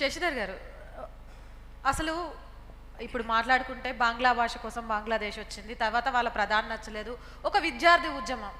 శశిధర్ గారు అసలు ఇప్పుడు మాట్లాడుకుంటే బంగ్లా భాష కోసం బంగ్లాదేశ్ వచ్చింది తర్వాత వాళ్ళ ప్రధాని నచ్చలేదు. ఒక విద్యార్థి ఉద్యమం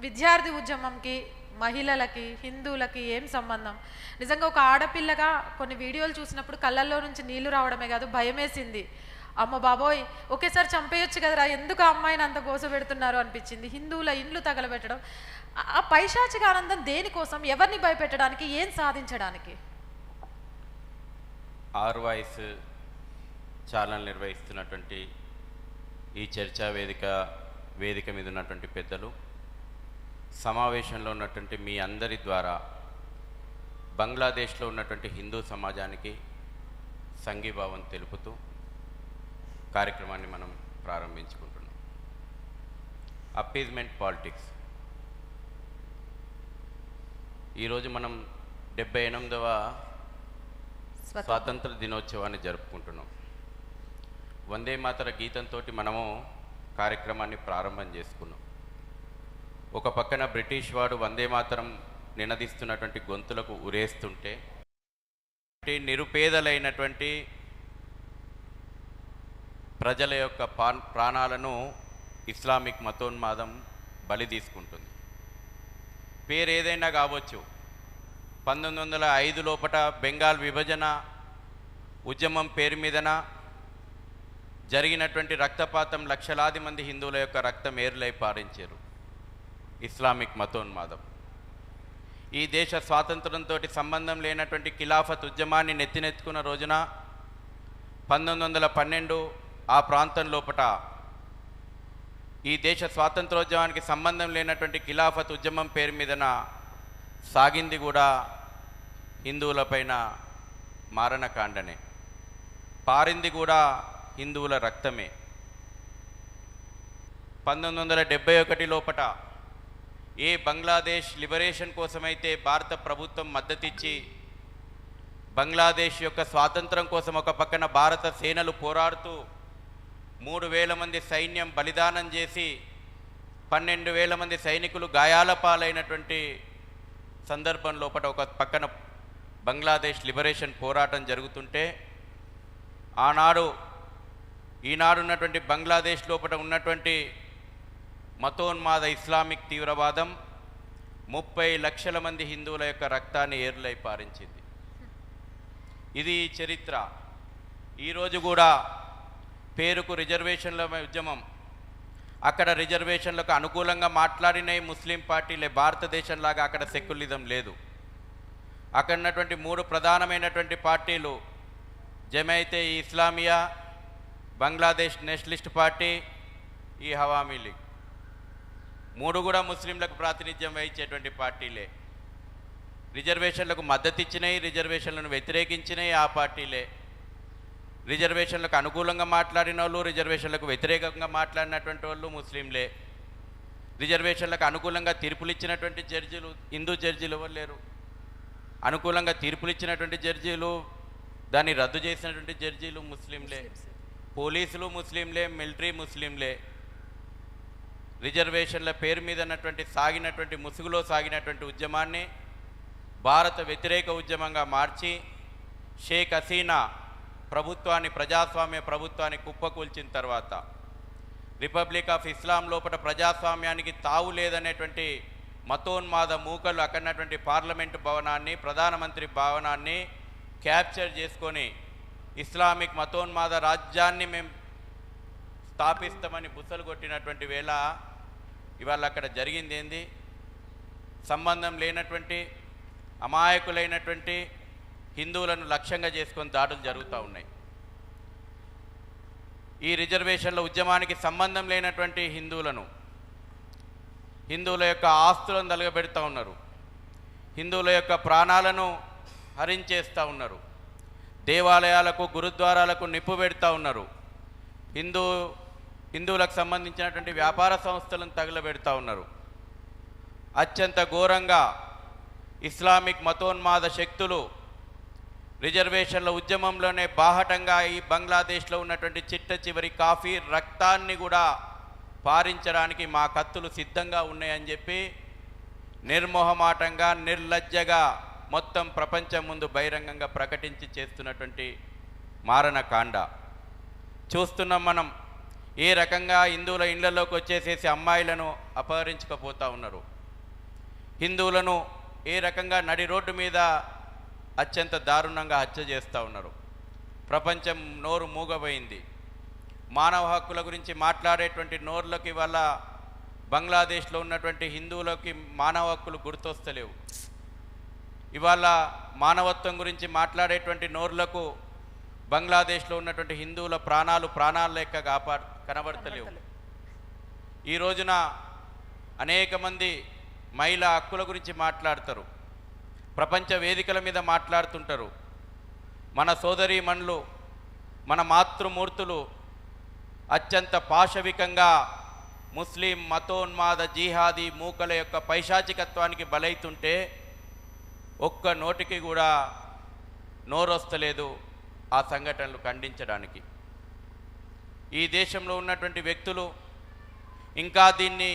విద్యార్థి ఉద్యమంకి మహిళలకి హిందువులకి ఏం సంబంధం? నిజంగా ఒక ఆడపిల్లగా కొన్ని వీడియోలు చూసినప్పుడు కళ్ళల్లో నుంచి నీళ్ళు రావడమే కాదు భయమేసింది. అమ్మ బాబోయ్ ఒకేసారి చంపేయొచ్చు కదరా ఎందుకు ఆ అమ్మాయిని అంత గోసపెడుతున్నారు అనిపించింది. హిందువుల ఇండ్లు తగలబెట్టడం ఆ- ఆ పైశాచిక ఆనందం దేనికోసం ఎవరిని భయపెట్టడానికి ఏం సాధించడానికి? ఆరు వాయిస్ ఛానల్ నిర్వహిస్తున్నటువంటి ఈ చర్చా వేదిక వేదిక మీద ఉన్నటువంటి పెద్దలు సమావేశంలో ఉన్నటువంటి మీ అందరి ద్వారా బంగ్లాదేశ్లో ఉన్నటువంటి హిందూ సమాజానికి సంఘీభావం తెలుపుతూ కార్యక్రమాన్ని మనం ప్రారంభించుకుంటున్నాం. Appeasement politics. ఈరోజు మనం డెబ్బై ఎనిమిదవ స్వాతంత్ర దినోత్సవాన్ని జరుపుకుంటున్నాం. వందే మాతర గీతంతో మనము కార్యక్రమాన్ని ప్రారంభం చేసుకున్నాం. ఒక పక్కన బ్రిటిష్ వాడు వందే మాతరం నినదిస్తున్నటువంటి గొంతులకు ఉరేస్తుంటే నిరుపేదలైనటువంటి ప్రజల యొక్క ప్రాణాలను ఇస్లామిక్ మతోన్మాదం బలి తీసుకుంటుంది. పేరు ఏదైనా కావచ్చు పంతొమ్మిది వందల ఐదు లోపట బెంగాల్ విభజన ఉద్యమం పేరు మీదన జరిగినటువంటి రక్తపాతం లక్షలాది మంది హిందువుల యొక్క రక్తం ఏరులై పారించారు. ఇస్లామిక్ మతోన్మాదం. ఈ దేశ స్వాతంత్రంతో సంబంధం లేనటువంటి ఖిలాఫత్ ఉద్యమాన్ని నెత్తినెత్తుకున్న రోజున పంతొమ్మిది వందల పన్నెండు ఆ ప్రాంతం లోపట ఈ దేశ స్వాతంత్రోద్యమానికి సంబంధం లేనటువంటి ఖిలాఫత్ ఉద్యమం పేరు మీదన సాగింది కూడా హిందువులపైన మారణకాండనే. పారింది కూడా హిందువుల రక్తమే. పంతొమ్మిది వందల డెబ్బై ఒకటి లోపట ఏ బంగ్లాదేశ్ లిబరేషన్ కోసమైతే భారత ప్రభుత్వం మద్దతిచ్చి బంగ్లాదేశ్ యొక్క స్వాతంత్రం కోసం ఒక పక్కన భారత సేనలు పోరాడుతూ మూడు వేల మంది సైన్యం బలిదానం చేసి పన్నెండు వేల మంది సైనికులు గాయాల పాలైనటువంటి సందర్భం లోపల ఒక పక్కన బంగ్లాదేశ్ లిబరేషన్ పోరాటం జరుగుతుంటే ఆనాడు ఈనాడు ఉన్నటువంటి బంగ్లాదేశ్ లోపల ఉన్నటువంటి మతోన్మాద ఇస్లామిక్ తీవ్రవాదం ముప్పై లక్షల మంది హిందువుల యొక్క రక్తాన్ని ఏర్లై పారించింది. ఇది చరిత్ర. ఈరోజు కూడా పేరుకు రిజర్వేషన్ల ఉద్యమం అక్కడ రిజర్వేషన్లకు అనుకూలంగా మాట్లాడిన ముస్లిం పార్టీలే భారతదేశంలాగా అక్కడ సెక్యులిజం లేదు. అక్కడ ఉన్నటువంటి మూడు ప్రధానమైనటువంటి పార్టీలు జమైతే ఇస్లామియా బంగ్లాదేశ్ నేషనలిస్ట్ పార్టీ ఈ హవామీ లీగ్. మూడు కూడా ముస్లింలకు ప్రాతినిధ్యం వహించేటువంటి పార్టీలే. రిజర్వేషన్లకు మద్దతు ఇచ్చినాయి రిజర్వేషన్లను వ్యతిరేకించినాయి ఆ పార్టీలే. రిజర్వేషన్లకు అనుకూలంగా మాట్లాడిన వాళ్ళు రిజర్వేషన్లకు వ్యతిరేకంగా మాట్లాడినటువంటి వాళ్ళు ముస్లింలే. రిజర్వేషన్లకు అనుకూలంగా తీర్పులు ఇచ్చినటువంటి జడ్జీలు హిందూ జడ్జీలు ఎవరు లేరు? అనుకూలంగా తీర్పులు ఇచ్చినటువంటి జడ్జీలు దాన్ని రద్దు చేసినటువంటి జడ్జీలు ముస్లింలే. పోలీసులు ముస్లింలే మిలిటరీ ముస్లింలే. రిజర్వేషన్ల పేరు మీద ఉన్నటువంటి సాగినటువంటి ముసుగులో సాగినటువంటి ఉద్యమాన్ని భారత వ్యతిరేక ఉద్యమంగా మార్చి షేక్ హసీనా ప్రభుత్వాన్ని ప్రజాస్వామ్య ప్రభుత్వాన్ని కుప్పకూల్చిన తర్వాత రిపబ్లిక్ ఆఫ్ ఇస్లాం లోపల ప్రజాస్వామ్యానికి తావు లేదనేటువంటి మతోన్మాద మూకలు అక్కడటువంటి పార్లమెంటు భవనాన్ని ప్రధానమంత్రి భవనాన్ని క్యాప్చర్ చేసుకొని ఇస్లామిక్ మతోన్మాద రాజ్యాన్ని మేము స్థాపిస్తామని బుసలు కొట్టినటువంటి వేళ ఇవాళ అక్కడ జరిగింది ఏంది? సంబంధం లేనటువంటి అమాయకులైనటువంటి హిందువులను లక్ష్యంగా చేసుకొని దాడులు జరుగుతూ ఉన్నాయి. ఈ రిజర్వేషన్ల ఉద్యమానికి సంబంధం లేనటువంటి హిందువులను హిందువుల యొక్క ఆస్తులను తలగబెడతా ఉన్నారు. హిందువుల యొక్క ప్రాణాలను హరించేస్తూ ఉన్నారు. దేవాలయాలకు గురుద్వారాలకు నిప్పు పెడతా ఉన్నారు. హిందూ హిందువులకు సంబంధించినటువంటి వ్యాపార సంస్థలను తగులబెడతా ఉన్నారు. అత్యంత ఘోరంగా ఇస్లామిక్ మతోన్మాద శక్తులు రిజర్వేషన్ల ఉద్యమంలోనే బాహటంగా ఈ బంగ్లాదేశ్లో ఉన్నటువంటి చిట్ట చివరి కాఫీ రక్తాన్ని కూడా పారించడానికి మా కత్తులు సిద్ధంగా ఉన్నాయని చెప్పి నిర్మోహమాటంగా నిర్లజ్జగా మొత్తం ప్రపంచం ముందు బహిరంగంగా ప్రకటించి చేస్తున్నటువంటి మారణకాండ. చూస్తున్నాం మనం ఏ రకంగా హిందువుల ఇండ్లలోకి వచ్చేసేసి అమ్మాయిలను అపహరించకపోతూ ఉన్నారు. హిందువులను ఏ రకంగా నడి రోడ్డు మీద అత్యంత దారుణంగా హత్య చేస్తూ ఉన్నారు. ప్రపంచం నోరు మూగబోయింది. మానవ హక్కుల గురించి మాట్లాడేటువంటి నోర్లకి ఇవాళ బంగ్లాదేశ్లో ఉన్నటువంటి హిందువులకి మానవ హక్కులు గుర్తొస్తలేవు. ఇవాళ మానవత్వం గురించి మాట్లాడేటువంటి నోర్లకు బంగ్లాదేశ్లో ఉన్నటువంటి హిందువుల ప్రాణాలు ప్రాణాల లెక్క కాపా కనబడతలేవు. ఈ రోజున అనేక మంది మహిళా హక్కుల గురించి మాట్లాడతారు. ప్రపంచ వేదికల మీద మాట్లాడుతుంటారు. మన సోదరీమణులు మన మాతృమూర్తులు అత్యంత పాశవికంగా ముస్లిం మతోన్మాద జీహాది మూకల యొక్క పైశాచికత్వానికి బలైతుంటే ఒక్క నోటికి కూడా నోరొస్తలేదు ఆ సంఘటనలు ఖండించడానికి. ఈ దేశంలో ఉన్నటువంటి వ్యక్తులు ఇంకా దీన్ని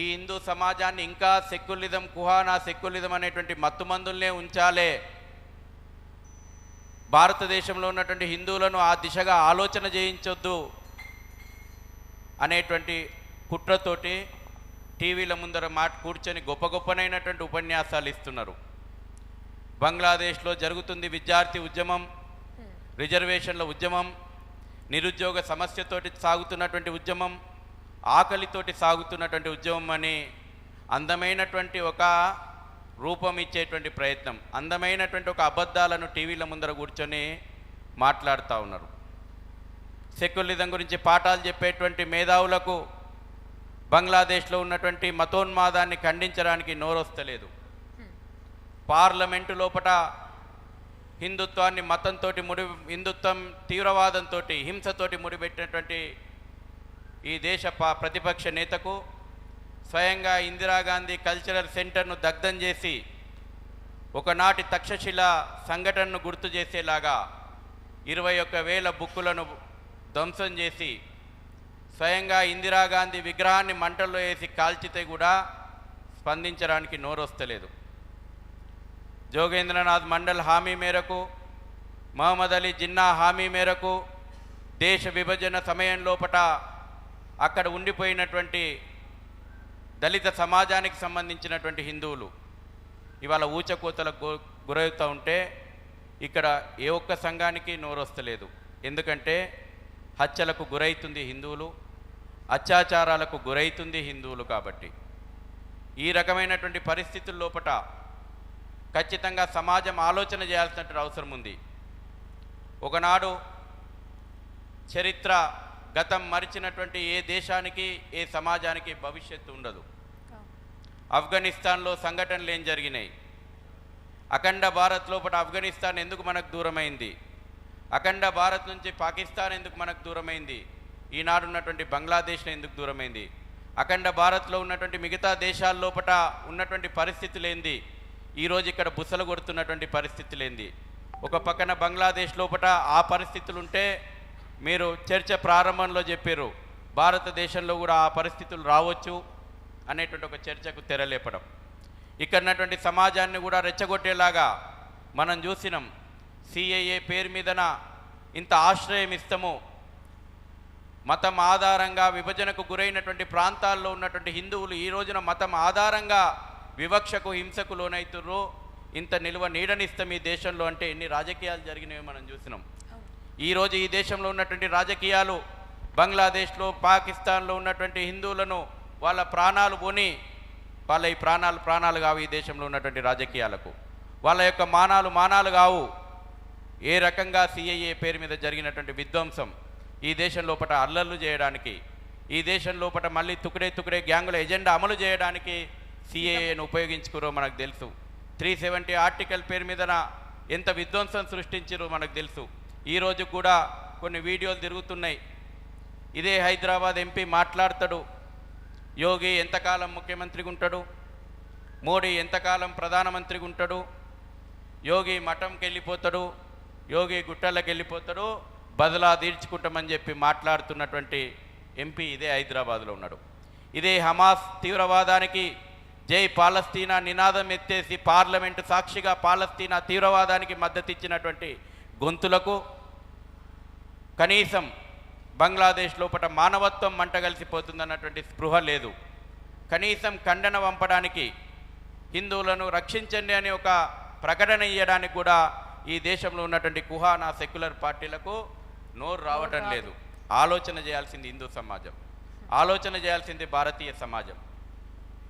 ఈ హిందూ సమాజాన్ని ఇంకా సెక్యులిజం కుహానా సెక్యులిజం అనేటువంటి మత్తుమందుల్నే ఉంచాలే. భారతదేశంలో ఉన్నటువంటి హిందువులను ఆ దిశగా ఆలోచన చేయించొద్దు అనేటువంటి కుట్రతోటి టీవీల ముందర మాట కూర్చొని గొప్ప గొప్పనైనటువంటి ఉపన్యాసాలు ఇస్తున్నారు. బంగ్లాదేశ్లో జరుగుతుంది విద్యార్థి ఉద్యమం రిజర్వేషన్ల ఉద్యమం నిరుద్యోగ సమస్యతోటి సాగుతున్నటువంటి ఉద్యమం ఆకలితోటి సాగుతున్నటువంటి ఉద్యమం అని అందమైనటువంటి ఒక రూపం ఇచ్చేటువంటి ప్రయత్నం అందమైనటువంటి ఒక అబద్ధాలను టీవీల ముందర కూర్చొని మాట్లాడుతూ ఉన్నారు. సెక్యులిజం గురించి పాఠాలు చెప్పేటువంటి మేధావులకు బంగ్లాదేశ్లో ఉన్నటువంటి మతోన్మాదాన్ని ఖండించడానికి నోరొస్తలేదు. పార్లమెంటు లోపట హిందుత్వాన్ని మతంతో ముడి హిందుత్వం తీవ్రవాదంతో హింసతోటి ముడిపెట్టినటువంటి ఈ దేశ ప- ప్రతిపక్ష నేతకు స్వయంగా ఇందిరాగాంధీ కల్చరల్ సెంటర్ను దగ్ధం చేసి ఒకనాటి తక్షశిల సంఘటనను గుర్తు చేసేలాగా ఇరవై ఒక్క వేల బుక్కులను ధ్వంసం చేసి స్వయంగా ఇందిరాగాంధీ విగ్రహాన్ని మంటల్లో వేసి కాల్చితే కూడా స్పందించడానికి నోరొస్తలేదు. జోగేంద్రనాథ్ మండల్ హామీ మేరకు మహమ్మద్ అలీ జిన్నా హామీ మేరకు దేశ విభజన సమయం లోపట అక్కడ ఉండిపోయినటువంటి దళిత సమాజానికి సంబంధించినటువంటి హిందువులు ఇవాళ ఊచకోతలకు గురవుతూ ఉంటే ఇక్కడ ఏ ఒక్క సంఘానికి నోరొస్తలేదు. ఎందుకంటే హత్యలకు గురవుతుంది హిందువులు అత్యాచారాలకు గురవుతుంది హిందువులు కాబట్టి. ఈ రకమైనటువంటి పరిస్థితుల లోపట ఖచ్చితంగా సమాజం ఆలోచన చేయాల్సినటువంటి అవసరం ఉంది. ఒకనాడు చరిత్ర గతం మరిచినటువంటి ఏ దేశానికి ఏ సమాజానికి భవిష్యత్తు ఉండదు. ఆఫ్ఘనిస్తాన్లో సంఘటనలు ఏం జరిగినాయి? అఖండ భారత్ లోపల ఆఫ్ఘనిస్తాన్ ఎందుకు మనకు దూరమైంది? అఖండ భారత్ నుంచి పాకిస్తాన్ ఎందుకు మనకు దూరమైంది? ఈనాడు ఉన్నటువంటి బంగ్లాదేశ్ ఎందుకు దూరమైంది? అఖండ భారత్లో ఉన్నటువంటి మిగతా దేశాల లోపల ఉన్నటువంటి పరిస్థితులేంది ఈరోజు ఇక్కడ బుసలు కొడుతున్నటువంటి పరిస్థితులేంది ఒక పక్కన బంగ్లాదేశ్ లోపల ఆ పరిస్థితులు ఉంటే మీరు చర్చ ప్రారంభంలో చెప్పారు భారతదేశంలో కూడా ఆ పరిస్థితులు రావచ్చు అనేటువంటి ఒక చర్చకు తెరలేపడం. ఇక్కడున్నటువంటి సమాజాన్ని కూడా రెచ్చగొట్టేలాగా మనం చూసినాం. సిఐఏ పేరు మీదన ఇంత ఆశ్రయం ఇస్తాము. మతం ఆధారంగా విభజనకు గురైనటువంటి ప్రాంతాల్లో ఉన్నటువంటి హిందువులు ఈ రోజున మతం ఆధారంగా వివక్షకు హింసకు లోనైతుర్రు. ఇంత నిల్వ నీడనిస్తాం ఈ దేశంలో అంటే ఎన్ని రాజకీయాలు జరిగినవి మనం చూసినాం. ఈరోజు ఈ దేశంలో ఉన్నటువంటి రాజకీయాలు బంగ్లాదేశ్లో పాకిస్తాన్లో ఉన్నటువంటి హిందువులను వాళ్ళ ప్రాణాలు పోని వాళ్ళ ఈ ప్రాణాలు ప్రాణాలు కావు ఈ దేశంలో ఉన్నటువంటి రాజకీయాలకు. వాళ్ళ యొక్క మానాలు మానాలు కావు. ఏ రకంగా సిఐఏ పేరు మీద జరిగినటువంటి విధ్వంసం ఈ దేశం లోపల అల్లర్లు చేయడానికి ఈ దేశం లోపల మళ్ళీ తుకుడే తుకుడే గ్యాంగుల ఎజెండా అమలు చేయడానికి సిఏఏను ఉపయోగించుకురో మనకు తెలుసు. త్రీ సెవెంటీ ఆర్టికల్ పేరు మీదన ఎంత విధ్వంసం సృష్టించారో మనకు తెలుసు. ఈరోజు కూడా కొన్ని వీడియోలు తిరుగుతున్నాయి. ఇదే హైదరాబాద్ ఎంపీ మాట్లాడతాడు. యోగి ఎంతకాలం ముఖ్యమంత్రిగా ఉంటాడు? మోడీ ఎంతకాలం ప్రధానమంత్రిగా ఉంటాడు? యోగి మఠంకి వెళ్ళిపోతాడు. యోగి గుట్టలకు వెళ్ళిపోతాడు. బదులా తీర్చుకుంటామని చెప్పి మాట్లాడుతున్నటువంటి ఎంపీ ఇదే హైదరాబాద్లో ఉన్నాడు. ఇదే హమాస్ తీవ్రవాదానికి జై పాలస్తీనా నినాదం ఎత్తేసి పార్లమెంటు సాక్షిగా పాలస్తీనా తీవ్రవాదానికి మద్దతు ఇచ్చినటువంటి గొంతులకు కనీసం బంగ్లాదేశ్ లోపల మానవత్వం మంటగలిసిపోతుందన్నటువంటి స్పృహ లేదు. కనీసం ఖండన పంపడానికి హిందువులను రక్షించండి అని ఒక ప్రకటన ఇవ్వడానికి కూడా ఈ దేశంలో ఉన్నటువంటి కుహానా సెక్యులర్ పార్టీలకు నోరు రావటం లేదు. ఆలోచన చేయాల్సింది హిందూ సమాజం. ఆలోచన చేయాల్సింది భారతీయ సమాజం.